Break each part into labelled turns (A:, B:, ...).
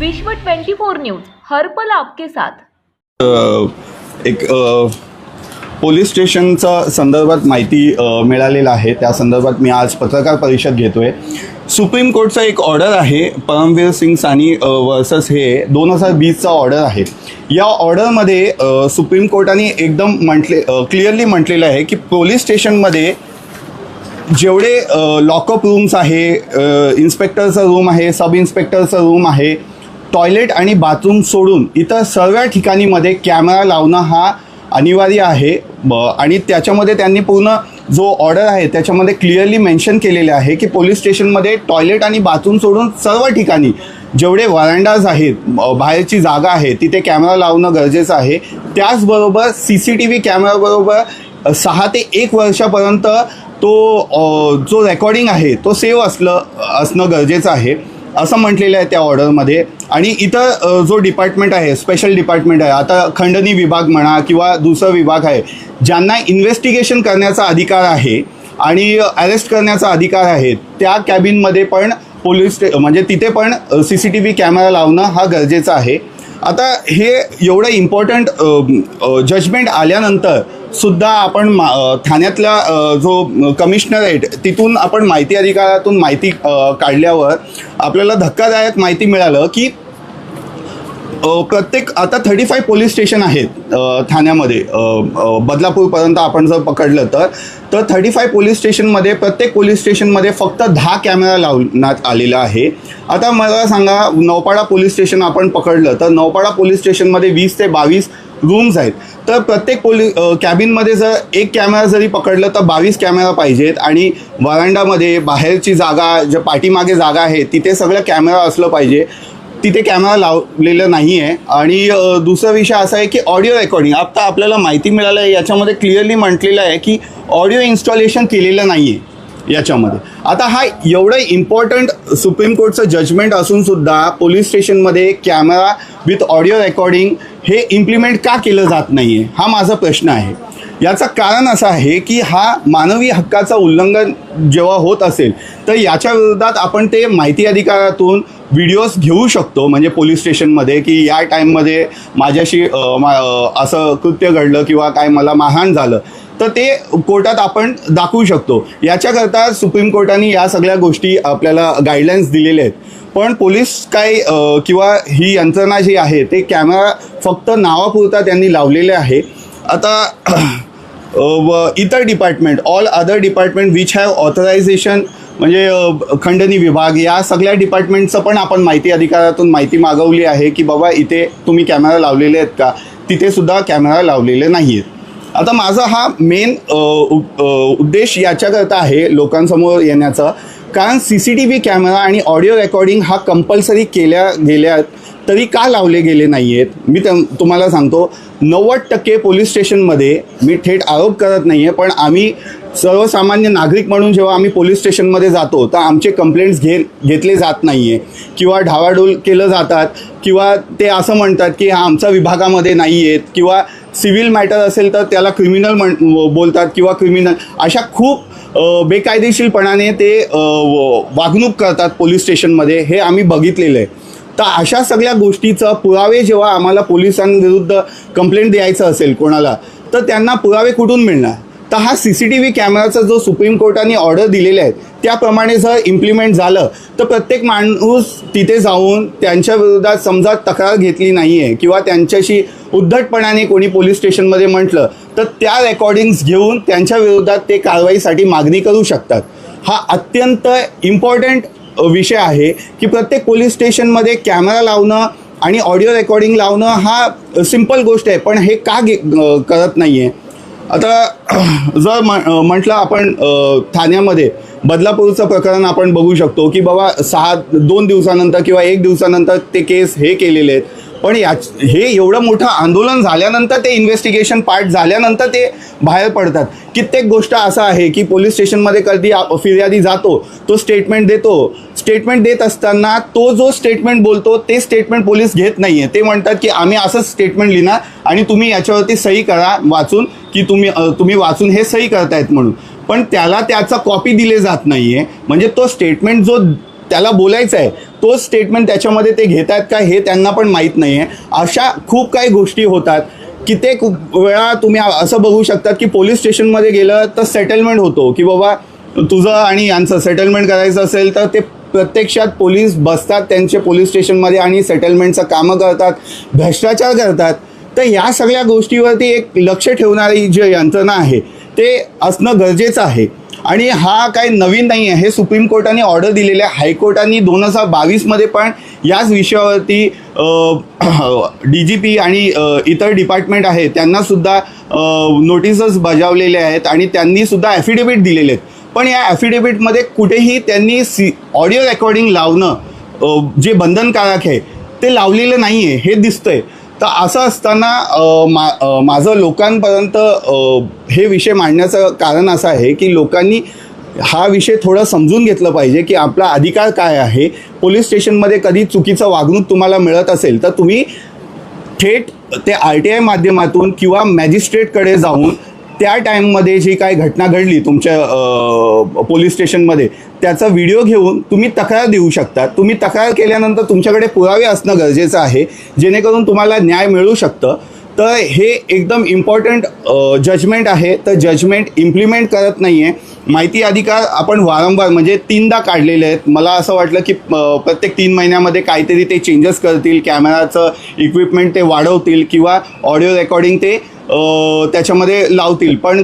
A: विश्व 24 न्यूज हर्पल आपके साथ.
B: एक पोलीस स्टेशनचा संदर्भात माहिती मिळालेला मिळालेलं आहे. त्या संदर्भात मी आज पत्रकार परिषद घेतोय. सुप्रीम कोर्टचा एक ऑर्डर आहे. परमवीर सिंग सानी वर्सेस हे दोन हजार वीसचा ऑर्डर आहे. या ऑर्डरमध्ये सुप्रीम कोर्टाने एकदम म्हटले क्लिअरली म्हटलेलं आहे की पोलीस स्टेशनमध्ये जेवढे लॉकअप रूम्स आहे इन्स्पेक्टरचं रूम आहे सब इन्स्पेक्टरचा रूम आहे टॉयलेट आणि बाथरूम सोडून इतर सर्व ठिकाणीमध्ये कॅमेरा लावणं हा अनिवार्य आहे. ब- आणि त्याच्यामध्ये त्यांनी पूर्ण जो ऑर्डर आहे त्याच्यामध्ये क्लिअरली मेन्शन केलेले आहे की पोलीस स्टेशनमध्ये टॉयलेट आणि बाथरूम सोडून सर्व ठिकाणी जेवढे वरांडाज आहेत बाहेरची जागा आहे तिथे कॅमेरा लावणं गरजेचं आहे. त्याचबरोबर सी सी टी व्ही कॅमेराबरोबर सहा ते एक वर्षापर्यंत तो जो रेकॉर्डिंग आहे तो सेव्ह असलं असणं गरजेचं आहे. असं म्हटलेलं आहे त्या ऑर्डरमध्ये. आणि इथं जो डिपार्टमेंट आहे स्पेशल डिपार्टमेंट आहे आता खंडणी विभाग म्हणा किंवा दुसरा विभाग आहे ज्यांना इन्व्हेस्टिगेशन करण्याचा अधिकार आहे आणि अरेस्ट करण्याचा अधिकार आहे त्या कॅबिनमध्ये पण पोलीस स्टे म्हणजे तिथे पण C C T V camera लावणं हा गरजेचं आहे. आता हे एवढं इम्पॉर्टंट जजमेंट आल्यानंतर सुद्धा आपण मा ठाण्यातल्या जो कमिशनर आहेत तिथून आपण माहिती अधिकारातून माहिती काढल्यावर आपल्याला धक्कादायक माहिती मिळालं की प्रत्येक आता थर्टी फाय पोलीस स्टेशन आहेत ठाण्यामध्ये. बदलापूरपर्यंत आपण जर पकडलं तर तर थर्टी फाय पोलीस स्टेशनमध्ये प्रत्येक पोलीस स्टेशनमध्ये फक्त दहा कॅमेरा लावण्यात आलेला आहे. आता मला सांगा नौपाडा पोलीस स्टेशन आपण पकडलं तर नौपाडा पोलीस स्टेशनमध्ये वीस ते बावीस रूम्स आहेत. तर प्रत्येक पोली कॅबिनमध्ये जर एक कॅमेरा जरी पकडलं तर बावीस कॅमेरा पाहिजेत. आणि वरांडामध्ये बाहेरची जागा ज्या पाठीमागे जागा आहे तिथे सगळं कॅमेरा असलं पाहिजे. तिथे कॅमेरा लावलेला नाही आहे आणि दुसरा विषय असा आहे की ऑडिओ रेकॉर्डिंग आता आपल्याला माहिती मिळालं आहे याच्यामध्ये क्लिअरली म्हटलेलं आहे की ऑडिओ इन्स्टॉलेशन केलेलं नाही आहे याच्यामध्ये. आता हा एवढं इम्पॉर्टंट सुप्रीम कोर्टचं जजमेंट असून सुद्धा पोलीस स्टेशनमध्ये कॅमेरा विथ ऑडिओ रेकॉर्डिंग हे इम्प्लिमेंट का केलं जात नाही आहे हा माझा प्रश्न आहे. याचं कारण असं आहे की हा मानवी हक्काचं उल्लंघन जेव्हा होत असेल तर याच्या विरोधात आपण ते माहिती अधिकारातून व्हिडिओज घेऊ शकतो म्हणजे पोलीस स्टेशनमध्ये की या टाईममध्ये माझ्याशी मा असं कृत्य घडलं किंवा काय मला मारहाण झालं तर ते कोर्टात आपण दाखवू शकतो. याच्याकरता सुप्रीम कोर्टाने या सगळ्या गोष्टी आपल्याला गाईडलाईन्स दिलेल्या आहेत. पण पोलीस काय किंवा ही यंत्रणा जी आहे ते कॅमेरा फक्त नावापुरता त्यांनी लावलेले आहे. आता व इतर department all other department which have authorization म्हणजे खंडणी विभाग या सगळ्या डिपार्टमेंटचं पण आपण माहिती अधिकारातून माहिती मागवली आहे की बाबा इथे तुम्ही कॅमेरा लावलेले आहेत का? तिथे सुद्धा कॅमेरा लावलेले नाही आहेत आता माझा हा मेन उद्देश याच्याकरता आहे लोकांसमोर येण्याचा. कारण C C T V camera आणि ऑडिओ रेकॉर्डिंग हा कंपल्सरी केल्या गेल्या तरी का लावले गेले नाही आहेत मी तुम्हाला सांगतो नव्वद टक्के पोलीस स्टेशनमध्ये मी थेट आरोप करत नाही आहे पण आम्ही सर्वसामान्य नागरिक म्हणून जेव्हा आम्ही पोलीस स्टेशनमध्ये जातो तर आमचे कंप्लेंट्स घे घेतले जात नाही आहे किंवा ढावाढोल केलं जातात किंवा ते असं म्हणतात की हा आमच्या विभागामध्ये नाही आहेत किंवा सिव्हिल मॅटर असेल तर त्याला क्रिमिनल म्हण बोलतात किंवा क्रिमिनल अशा खूप बेकायदेशीरपणाने ते व- वागणूक करतात पोलीस स्टेशनमध्ये हे आम्ही बघितलेलं आहे तर अशा सगळ्या गोष्टीचं पुरावे जेव्हा आम्हाला पोलिसांविरुद्ध कंप्लेंट द्यायचं असेल कोणाला तर त्यांना पुरावे कुठून मिळणार? तर हा सी सी टी व्ही कॅमेराचा जो सुप्रीम कोर्टाने ऑर्डर दिलेले आहेत त्याप्रमाणे जर इम्प्लिमेंट झालं तर प्रत्येक माणूस तिथे जाऊन त्यांच्या विरोधात समजा तक्रार घेतली नाही आहे किंवा त्यांच्याशी उद्धटपणाने कोणी पोलीस स्टेशनमध्ये म्हटलं तर त्या रेकॉर्डिंग्स घेऊन त्यांच्या विरोधात ते कारवाईसाठी मागणी करू शकतात. हा अत्यंत इम्पॉर्टंट विषय आहे की प्रत्येक पोलीस स्टेशनमध्ये कॅमेरा लावणं आणि ऑडिओ रेकॉर्डिंग लावणं हा सिंपल गोष्ट आहे पण हे का घे करत नाही आहे आता जर म म्हटलं आपण ठाण्यामध्ये बदलापूरचं प्रकरण आपण बघू शकतो की बाबा सहा दोन दिवसानंतर किंवा एक दिवसानंतर ते केस हे केलेले आहेत. पण या हे एवढं मोठं आंदोलन झाल्यानंतर ते इन्व्हेस्टिगेशन पार्ट झाल्यानंतर ते बाहेर पडतात. कित्येक गोष्ट असं आहे की पोलीस स्टेशनमध्ये कधी फिर्यादी जातो तो स्टेटमेंट देतो. स्टेटमेंट देत असताना तो जो स्टेटमेंट बोलतो ते स्टेटमेंट पोलीस घेत नाही आहे ते म्हणतात की आम्ही असंच स्टेटमेंट लिहिणार आणि तुम्ही याच्यावरती सही करा वाचून की तुम्ही तुम्ही वाचून हे सही करतायत म्हणून. पण त्याला त्याचा कॉपी दिले जात नाही आहे म्हणजे तो स्टेटमेंट जो त्याला बोलायचं आहे तोच स्टेटमेंट त्याच्यामध्ये ते घेत आहेत का हे त्यांना पण माहीत नाही आहे अशा खूप काही गोष्टी होतात कित्येक वेळा तुम्ही असं बघू शकतात की पोलीस स्टेशनमध्ये गेलं तर सेटलमेंट होतो की बाबा तुझं आणि यांचं सेटलमेंट करायचं असेल तर ते प्रत्यक्षात पोलीस बसतात त्यांचे पोलीस स्टेशनमध्ये आणि सेटलमेंटचं कामं करतात भ्रष्टाचार करतात. तर या सगळ्या गोष्टीवरती एक लक्ष ठेवणारी जी यंत्रणा आहे ते असणं गरजेचं आहे. आणि हा काही नवीन नाही आहे. हे सुप्रीम कोर्टाने ऑर्डर दिलेले आहे. हायकोर्टाने दोन हजार बावीसमध्ये पण याच विषयावरती डी जी पी आणि इतर डिपार्टमेंट आहे त्यांनासुद्धा नोटिसेस बजावलेले आहेत आणि त्यांनीसुद्धा ॲफिडेविट दिलेले आहेत. पण या ॲफिडेविटमध्ये कुठेही त्यांनी सी ऑडिओ रेकॉर्डिंग लावणं जे बंधनकारक आहे ते लावलेलं नाही आहे हे दिसतंय. तर असं असताना मा माझं लोकांपर्यंत हे विषय मांडण्याचं कारण असं आहे की लोकांनी हा विषय थोडं समजून घेतलं पाहिजे की आपला अधिकार काय आहे. पोलीस स्टेशनमध्ये कधी चुकीचं वागणूक तुम्हाला मिळत असेल तर तुम्ही थेट ते आर टी आय माध्यमातून किंवा मॅजिस्ट्रेटकडे जाऊन त्या टाईममध्ये जी काय घटना घडली तुमच्या पोलीस स्टेशनमध्ये त्याचा व्हिडिओ घेऊन तुम्ही तक्रार देऊ शकता. तुम्ही तक्रार केल्यानंतर तुमच्याकडे पुरावे असणं गरजेचं आहे जेणेकरून तुम्हाला न्याय मिळू शकतं. तर हे एकदम इम्पॉर्टंट जजमेंट आहे. तर जजमेंट इम्प्लिमेंट करत नाही आहे माहिती अधिकार आपण वारंवार म्हणजे तीनदा काढलेले आहेत. मला असं वाटलं की प्रत्येक तीन महिन्यामध्ये काहीतरी ते चेंजेस करतील. कॅमेराचं इक्विपमेंट ते वाढवतील किंवा ऑडिओ रेकॉर्डिंग ते त्याच्यामध्ये लावतील. पण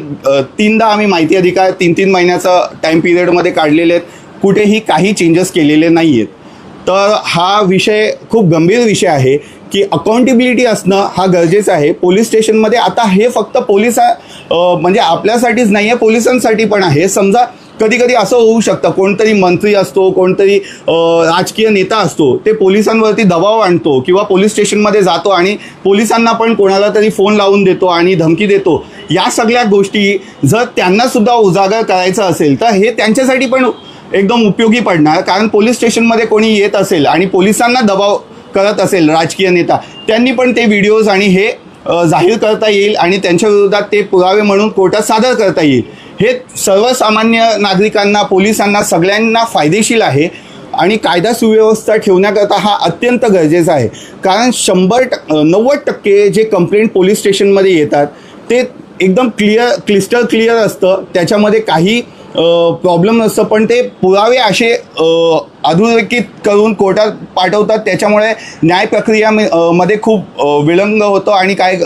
B: तीनदा आम्ही माहिती अधिकार तीन तीन महिन्याचा टाईम पिरियडमध्ये काढलेले आहेत. कुठेही काही चेंजेस केलेले नाही आहेत तर हा विषय खूप गंभीर विषय आहे की अकाउंटेबिलिटी असणं हा गरजेचं आहे. पोलीस स्टेशनमध्ये आता हे फक्त पोलिसा म्हणजे आपल्यासाठीच नाही आहे पोलिसांसाठी पण आहे. समजा कधी कधी असं होऊ शकतं. कोणतरी मंत्री असतो कोणतरी राजकीय नेता असतो ते पोलिसांवरती दबाव आणतो किंवा पोलीस स्टेशनमध्ये जातो आणि पोलिसांना पण कोणाला तरी फोन लावून देतो आणि धमकी देतो. या सगळ्या गोष्टी जर त्यांनासुद्धा उजागर करायचं असेल तर हे त्यांच्यासाठी पण एकदम उपयोगी पडणार. कारण पोलीस स्टेशनमध्ये कोणी येत असेल आणि पोलिसांना दबाव करत असेल राजकीय नेता त्यांनी पण ते व्हिडिओज आणि हे जाहीर करता येईल आणि त्यांच्या विरोधात ते पुरावे म्हणून कोर्टात सादर करता येईल. हे सर्वसामान्य नागरिकांना पोलिसांना सगळ्यांना फायदेशीर आहे आणि कायदा सुव्यवस्था ठेवण्याकरता हा अत्यंत गरजेचा आहे. कारण शंभर टक् नव्वद टक्के जे कंप्लेंट पोलीस स्टेशनमध्ये येतात ते एकदम क्लिअर क्लिस्टर क्लिअर असतं. त्याच्यामध्ये काही प्रॉब्लेम नसतं. पण ते पुरावे असे अधोरेखित करून कोर्टात पाठवतात. त्याच्यामुळे न्याय प्रक्रिया मध्ये खूप विलंब होतो आणि काय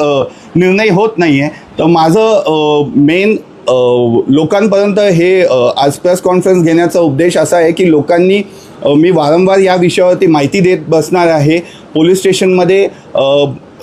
B: निर्णय होत नाही आहे तर माझं मेन लोकांपर्यंत हे आज प्रेस कॉन्फरन्स घेण्याचा उद्देश असा आहे की लोकांनी मी वारंवार या विषयावरती माहिती देत बसणार आहे. पोलीस स्टेशनमध्ये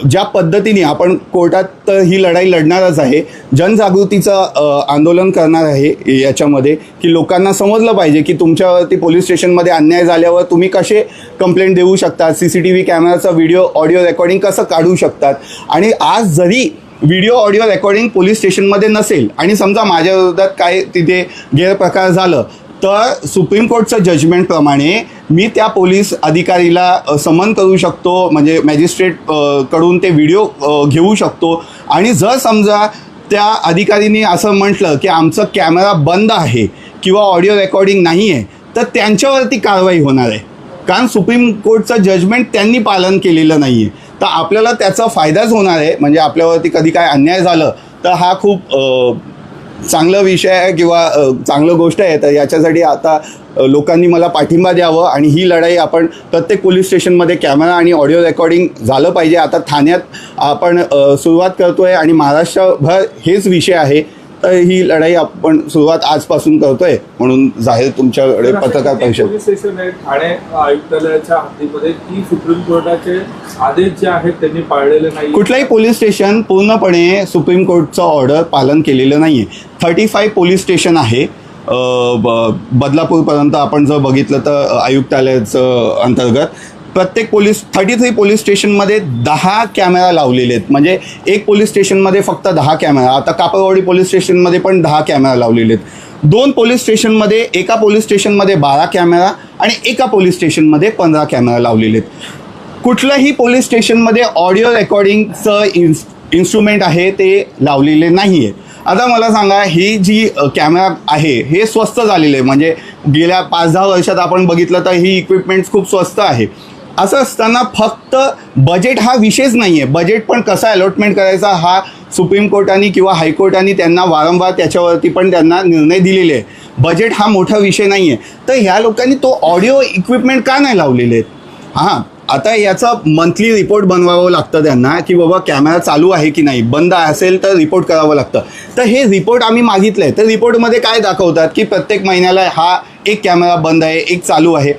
B: ज्या पद्धतीने आपण कोर्टात तर ही लढाई लढणारच आहे जनजागृतीचं आंदोलन करणार आहे याच्यामध्ये की लोकांना समजलं पाहिजे की तुमच्यावरती पोलीस स्टेशनमध्ये अन्याय झाल्यावर तुम्ही कसे कंप्लेंट देऊ शकतात सी सी टी व्ही कॅमेराचा व्हिडिओ ऑडिओ रेकॉर्डिंग कसं काढू शकतात. आणि आज जरी व्हिडिओ ऑडिओ रेकॉर्डिंग पोलीस स्टेशनमध्ये नसेल आणि समजा माझ्या विरोधात काय तिथे गैरप्रकार झालं तर सुप्रीम कोर्टचं जजमेंटप्रमाणे मी त्या पोलीस अधिकारीला समन करू शकतो म्हणजे मॅजिस्ट्रेटकडून ते व्हिडिओ घेऊ शकतो. आणि जर समजा त्या अधिकारीने असं म्हटलं की आमचं कॅमेरा बंद आहे किंवा ऑडिओ रेकॉर्डिंग नाही आहे तर त्यांच्यावरती कारवाई होणार आहे. कारण सुप्रीम कोर्टचं जजमेंट त्यांनी पालन केलेलं नाही आहे. तर आपल्याला त्याचा फायदाच होणार आहे. म्हणजे आपल्यावरती कधी काय अन्याय झालं तर हा खूप चांगला विषय आहे किंवा चांगलं गोष्ट आहे. तर याच्यासाठी आता लोकांनी मला पाठिंबा द्यावं आणि ही लढाई आपण प्रत्येक पोलीस स्टेशनमध्ये कॅमेरा आणि ऑडिओ रेकॉर्डिंग झालं पाहिजे. आता ठाण्यात आपण सुरुवात करतो आहे आणि महाराष्ट्रभर हेच विषय आहे. ही लढाई आपण सुरुवात आजपासून करतोय म्हणून जाहीर तुमच्याकडे पत्रकार परिषद.
C: ठाणे आयुक्तालयाच्या हद्दीमध्ये की सुप्रीम कोर्टाचे आदेश जे आहेत त्यांनी पाळलेले नाही
B: कुठलंही पोलीस स्टेशन पूर्णपणे सुप्रीम कोर्टचं ऑर्डर पालन केलेलं नाही आहे थर्टी फाय पोलीस स्टेशन आहे. बदलापूरपर्यंत आपण जर बघितलं तर आयुक्तालयाचं अंतर्गत. प्रत्येक पोलीस थर्टी थ्री पोलीस स्टेशनमध्ये दहा कॅमेरा लावलेले आहेत. म्हणजे एक पोलीस स्टेशनमध्ये फक्त दहा कॅमेरा. आता कापरवाडी पोलीस स्टेशनमध्ये पण दहा कॅमेरा लावलेले आहेत. दोन पोलीस स्टेशनमध्ये एका पोलीस स्टेशनमध्ये बारा कॅमेरा आणि एका पोलीस स्टेशनमध्ये पंधरा कॅमेरा लावलेले आहेत. कुठलंही पोलीस स्टेशनमध्ये ऑडिओ रेकॉर्डिंगचं इन्स इन्स्ट्रुमेंट आहे ते लावलेले नाही आहे आता मला सांगा ही जी कॅमेरा आहे हे स्वस्त झालेलं आहे. म्हणजे गेल्या पाच दहा वर्षात आपण बघितलं तर ही इक्विपमेंट्स खूप स्वस्त आहे. असं असताना फक्त बजेट हा विषयच नाही आहे बजेट पण कसा अलॉटमेंट करायचा हा सुप्रीम कोर्टाने किंवा हायकोर्टाने त्यांना वारंवार त्याच्यावरती पण त्यांना निर्णय दिलेले आहे बजेट हा मोठा विषय नाही आहे तर ह्या लोकांनी तो ऑडिओ इक्विपमेंट का नाही लावलेले आहेत? हां आता याचं मंथली रिपोर्ट बनवावं लागतं त्यांना की बाबा कॅमेरा चालू आहे की नाही? बंद असेल तर रिपोर्ट करावं लागतं. तर हे रिपोर्ट आम्ही मागितलं आहे तर रिपोर्टमध्ये काय दाखवतात की प्रत्येक महिन्याला हा एक कॅमेरा बंद आहे एक चालू आहे.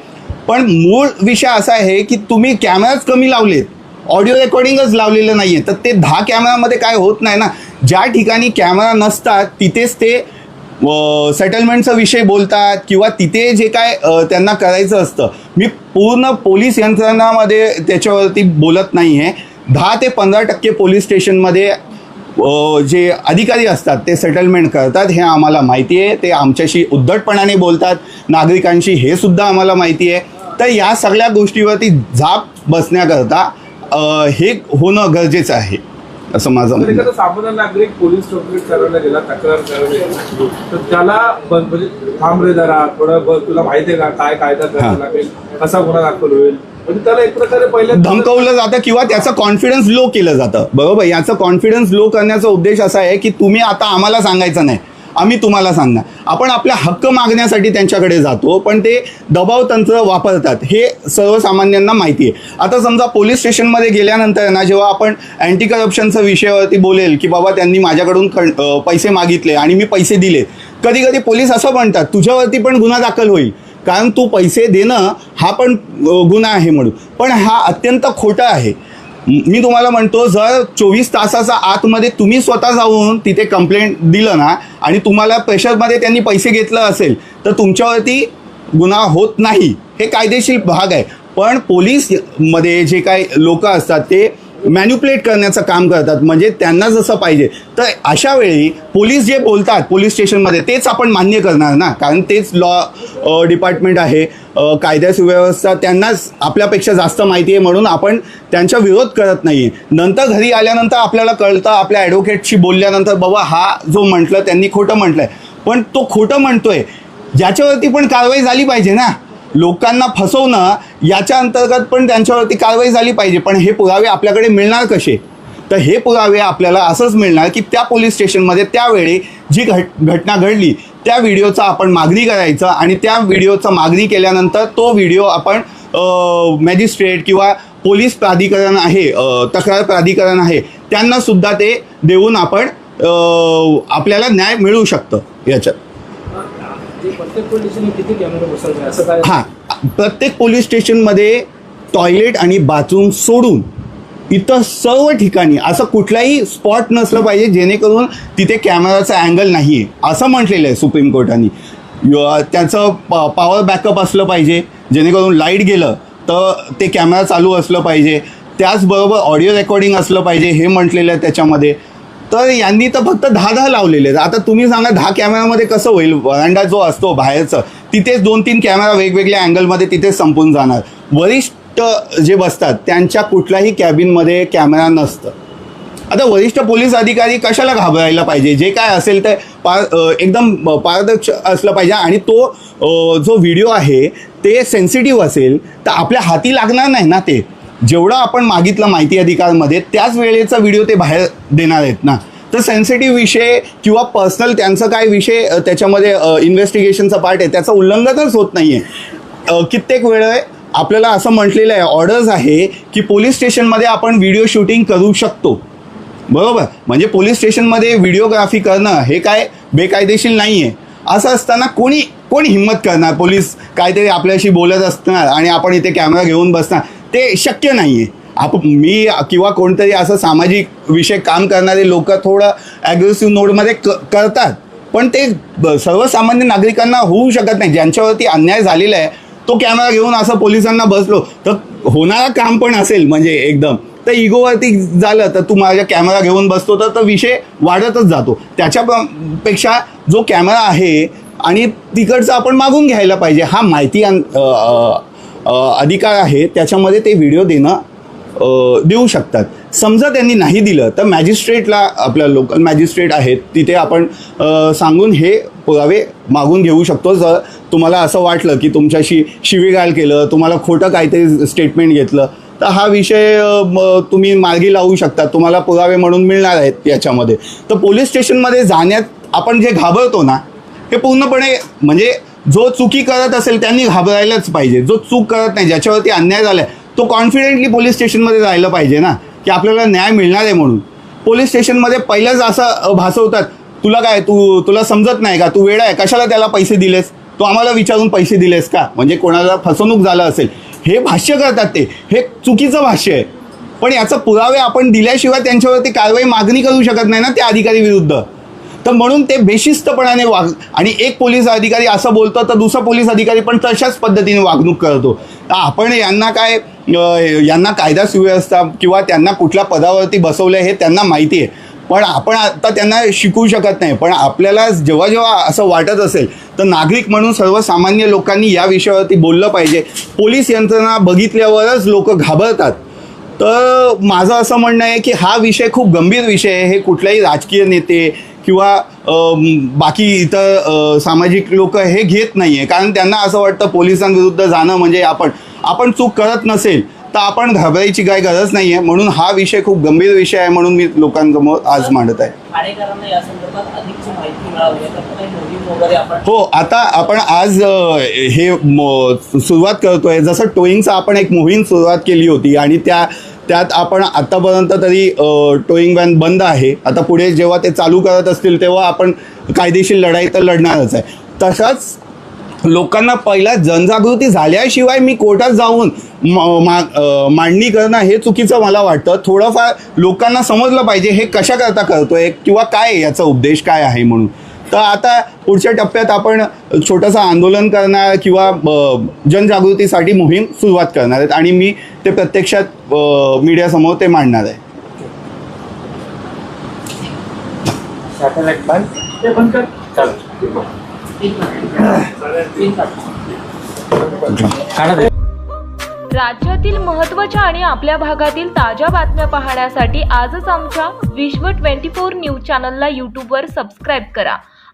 B: पण मूळ विषय असा आहे की तुम्ही कॅमेराच कमी लावलेत. ऑडिओ रेकॉर्डिंगच लावलेलं नाही आहे तर ते दहा कॅमेरामध्ये काय होत नाही ना? ज्या ठिकाणी कॅमेरा नसतात तिथेच ते सेटलमेंटचा विषय बोलतात किंवा तिथे जे काय त्यांना करायचं असतं. मी पूर्ण पोलीस यंत्रणामध्ये त्याच्यावरती बोलत नाही आहे दहा ते पंधरा टक्के पोलीस स्टेशनमध्ये जे अधिकारी असतात ते सेटलमेंट करतात. हे आम्हाला माहिती आहे ते आमच्याशी उद्धटपणाने बोलतात. नागरिकांशी हे सुद्धा आम्हाला माहिती आहे तर या सगळ्या गोष्टीवरती झाप बसण्याकरता हे होणं गरजेचं आहे असं माझं म्हणणं
C: सामान्य नागरिक पोलीस कंप्लेंट करायला गेला तक्रार करायला तर त्याला म्हणजे थांब रे जरा थोडं तुला माहिती आहे का काय कायदा
B: हा.
C: लागेल कसा गुन्हा दाखल होईल? म्हणजे त्याला एक प्रकारे पहिल्या
B: धमकवलं जातं किंवा त्याचं कॉन्फिडन्स लो केलं जातं बरोबर? याचं कॉन्फिडन्स लो करण्याचा उद्देश असा आहे की तुम्ही आता आम्हाला सांगायचं नाही. आम्ही तुम्हाला सांगणार. आपण आपल्या हक्क मागण्यासाठी त्यांच्याकडे जातो पण ते दबाव तंत्र वापरतात. हे सर्वसामान्यांना माहिती आहे आता समजा पोलीस स्टेशनमध्ये गेल्यानंतर ना जेव्हा आपण अँटी करप्शनचा विषयावरती बोलेल की बाबा त्यांनी माझ्याकडून पैसे मागितले आणि मी पैसे दिले कधी कधी पोलीस असं म्हणतात तुझ्यावरती पण गुन्हा दाखल होईल. कारण तू पैसे देणं हा पण गुन्हा आहे म्हणून. पण हा अत्यंत खोटा आहे. मी तुम्हाला म्हणतो जर चोवीस तासाचा आतमध्ये तुम्ही स्वतः जाऊन तिथे कंप्लेंट दिलं ना आणि तुम्हाला प्रेशरमध्ये त्यांनी पैसे घेतलं असेल तर तुमच्यावरती गुन्हा होत नाही. हे कायदेशीर भाग आहे. पण पोलीसमध्ये जे काही लोक असतात ते मॅन्युप्लेट करण्याचं काम करतात म्हणजे त्यांना जसं पाहिजे. तर अशा वेळी पोलीस जे बोलतात पोलीस स्टेशनमध्ये तेच आपण मान्य करणार ना? कारण तेच लॉ डिपार्टमेंट आहे. कायदा सुव्यवस्था त्यांनाच आपल्यापेक्षा जास्त माहिती आहे म्हणून आपण त्यांचा विरोध करत नाही आहे नंतर घरी आल्यानंतर आपल्याला कळतं आपल्या ॲडव्होकेटशी बोलल्यानंतर बाबा हा जो म्हटलं त्यांनी खोटं म्हटलं आहे पण तो खोटं म्हणतोय ज्याच्यावरती पण कारवाई झाली पाहिजे ना? लोकांना फसवणं याच्या अंतर्गत पण त्यांच्यावरती कारवाई झाली पाहिजे. पण हे पुरावे आपल्याकडे मिळणार कसे? तर हे पुरावे आपल्याला असंच मिळणार की त्या पोलीस स्टेशनमध्ये त्यावेळी जी घट घटना घडली त्या व्हिडिओचा आपण मागणी करायचं आणि त्या व्हिडिओचा मागणी केल्यानंतर तो व्हिडिओ आपण मॅजिस्ट्रेट किंवा पोलीस प्राधिकरण आहे तक्रार प्राधिकरण आहे त्यांना सुद्धा ते देऊन आपण आपल्याला न्याय मिळू शकतं याच्यात. हां प्रत्येक पोलीस स्टेशनमध्ये टॉयलेट आणि बाथरूम सोडून इथं सर्व ठिकाणी असं कुठलाही स्पॉट नसलं पाहिजे जेणेकरून तिथे कॅमेराचा अँगल नाही आहे असं म्हटलेलं आहे सुप्रीम कोर्टाने. त्याचं प पॉवर बॅकअप असलं पाहिजे जेणेकरून लाइट गेलं तर ते कॅमेरा चालू असलं पाहिजे. त्याचबरोबर ऑडिओ रेकॉर्डिंग असलं पाहिजे हे म्हटलेलं आहे त्याच्यामध्ये. तर यांनी तर फक्त दहा दहा लावलेले आहेत. आता तुम्ही सांगा दहा कॅमेरामध्ये कसं होईल? वरांडा जो असतो बाहेरचं तिथेच दोन तीन कॅमेरा वेगवेगळ्या अँगलमध्ये तिथेच संपून जाणार. वरिष्ठ जे बसतात त्यांच्या कुठल्याही कॅबिनमध्ये कॅमेरा नसतं. आता वरिष्ठ पोलीस अधिकारी कशाला घाबरायला पाहिजे? जे काय असेल ते पार एकदम पारदर्शक असलं पाहिजे. आणि तो जो व्हिडिओ आहे ते सेन्सिटिव्ह असेल तर आपल्या हाती लागणार नाही ना ते. जेवढं आपण मागितलं माहिती अधिकारमध्ये त्याच वेळेचा व्हिडिओ ते बाहेर देणार आहेत ना. तर सेन्सिटिव्ह विषय किंवा पर्सनल त्यांचं काय विषय त्याच्यामध्ये इन्व्हेस्टिगेशनचा पार्ट आहे त्याचं उल्लंघनच होत नाही आहे कित्येक वेळ आपल्याला असं म्हटलेलं आहे ऑर्डर्स आहे की पोलीस स्टेशनमध्ये आपण व्हिडिओ शूटिंग करू शकतो. बरोबर? म्हणजे पोलीस स्टेशनमध्ये व्हिडिओग्राफी करणं हे काय बेकायदेशीर नाही आहे असं असताना कोणी कोणी हिंमत करणार? पोलीस काहीतरी आपल्याशी बोलत असणार आणि आपण इथे कॅमेरा घेऊन बसणार. ते शक्य नाही आहे आप मी किंवा कोणतरी असं सामाजिक विषय काम करणारे लोक थोडं ॲग्रेसिव्ह नोडमध्ये क करतात. पण ते सर्वसामान्य नागरिकांना होऊ शकत नाही. ज्यांच्यावरती अन्याय झालेला आहे तो कॅमेरा घेऊन असं पोलिसांना बसलो तर होणारं काम पण असेल म्हणजे एकदम. तर इगोवरती झालं तर तू माझ्या कॅमेरा घेऊन बसतो तर तो विषय वाढतच जातो. त्याच्या पेक्षा जो कॅमेरा आहे आणि तिकडचं आपण मागून घ्यायला पाहिजे हा माहिती अधिकार आहे त्याच्यामध्ये ते व्हिडिओ देणं देऊ शकतात. समजा त्यांनी नाही दिलं तर मॅजिस्ट्रेटला आपल्या लोकल मॅजिस्ट्रेट आहेत तिथे आपण सांगून हे पुरावे मागून घेऊ शकतो. जर तुम्हाला असं वाटलं की तुमच्याशी शिवीगाळ केलं तुम्हाला खोटं काहीतरी स्टेटमेंट घेतलं तर हा विषय म, तुम्ही मार्गी लावू शकता. तुम्हाला पुरावे म्हणून मिळणार आहेत याच्यामध्ये. तर पोलीस स्टेशनमध्ये जाण्यात आपण जे घाबरतो ना हे पूर्णपणे म्हणजे जो चुकी करत असेल त्यांनी घाबरायलाच पाहिजे. जो चूक करत नाही ज्याच्यावरती अन्याय झाला तो कॉन्फिडेंटली पोलीस स्टेशनमध्ये जायला पाहिजे ना की आपल्याला न्याय मिळणार आहे म्हणून. पोलीस स्टेशनमध्ये पहिलंच असं भासवतात तुला काय तू तुला समजत नाही का? तू वेळ आहे कशाला त्याला पैसे दिलेस? तू आम्हाला विचारून पैसे दिलेस का? म्हणजे कोणाला फसवणूक झालं असेल. हे भाष्य करतात ते. हे चुकीचं भाष्य आहे. पण याचा पुरावे आपण दिल्याशिवाय त्यांच्यावरती कारवाई मागणी करू शकत नाही ना त्या अधिकारी विरुद्ध. तर म्हणून ते बेशिस्तपणाने वाग आणि एक पोलीस अधिकारी असं बोलतो तर दुसरा पोलीस अधिकारी पण तशाच पद्धतीने वागणूक करतो. तर आपण यांना काय यांना कायदा सुव्यवस्था किंवा त्यांना कुठल्या पदावरती बसवलं हे त्यांना माहिती आहे. पण आपण आता त्यांना शिकवू शकत नाही. पण आपल्याला जेव्हा जेव्हा असं वाटत असेल तर नागरिक म्हणून सर्वसामान्य लोकांनी या विषयावरती बोललं पाहिजे. पोलीस यंत्रणा बघितल्यावरच लोक घाबरतात. तर माझं असं म्हणणं आहे की हा विषय खूप गंभीर विषय आहे. हे कुठल्याही राजकीय नेते किंवा बाकी इतर सामाजिक लोक हे घेत नाही आहे कारण त्यांना असं वाटतं पोलिसांविरुद्ध जाणं म्हणजे आपण आपण चूक करत नसेल तर आपण घाबरायची काय गरज नाही आहे म्हणून हा विषय खूप गंभीर विषय आहे म्हणून मी लोकांसमोर आज मांडत आहे. हो आता आपण आज हे सुरुवात करतोय. जसं टोईंगचं आपण एक मोहीम सुरुवात केली होती आणि त्या त्यात आपण आत्तापर्यंत तरी टोईंग वॅन बंद आहे. आता पुढे जेव्हा ते चालू करत असतील तेव्हा आपण कायदेशीर लढाई तर लढणारच आहे. तसंच लोकांना पहिला जनजागृती झाल्याशिवाय मी कोर्टात जाऊन म- मा- मांडणी करणं हे चुकीचं मला वाटतं. थोडंफार लोकांना समजलं पाहिजे हे कशाकरता करतोय किंवा काय याचा उपदेश काय आहे म्हणून. तर आता पुढच्या टप्प्यात आपण छोटंसं आंदोलन करणार किंवा जनजागृतीसाठी मोहीम सुरुवात करणार आहेत आणि मी ते प्रत्यक्षात मीडियासमोर ते मांडणार आहे.
A: राज्यातील महत्त्वाच्या आणि आपल्या भागातील ताज्या बातम्या पाहण्यासाठी आजच आमच्या विश्व ट्वेंटी फोर न्यूज चॅनलला यूट्यूबवर सबस्क्राईब करा.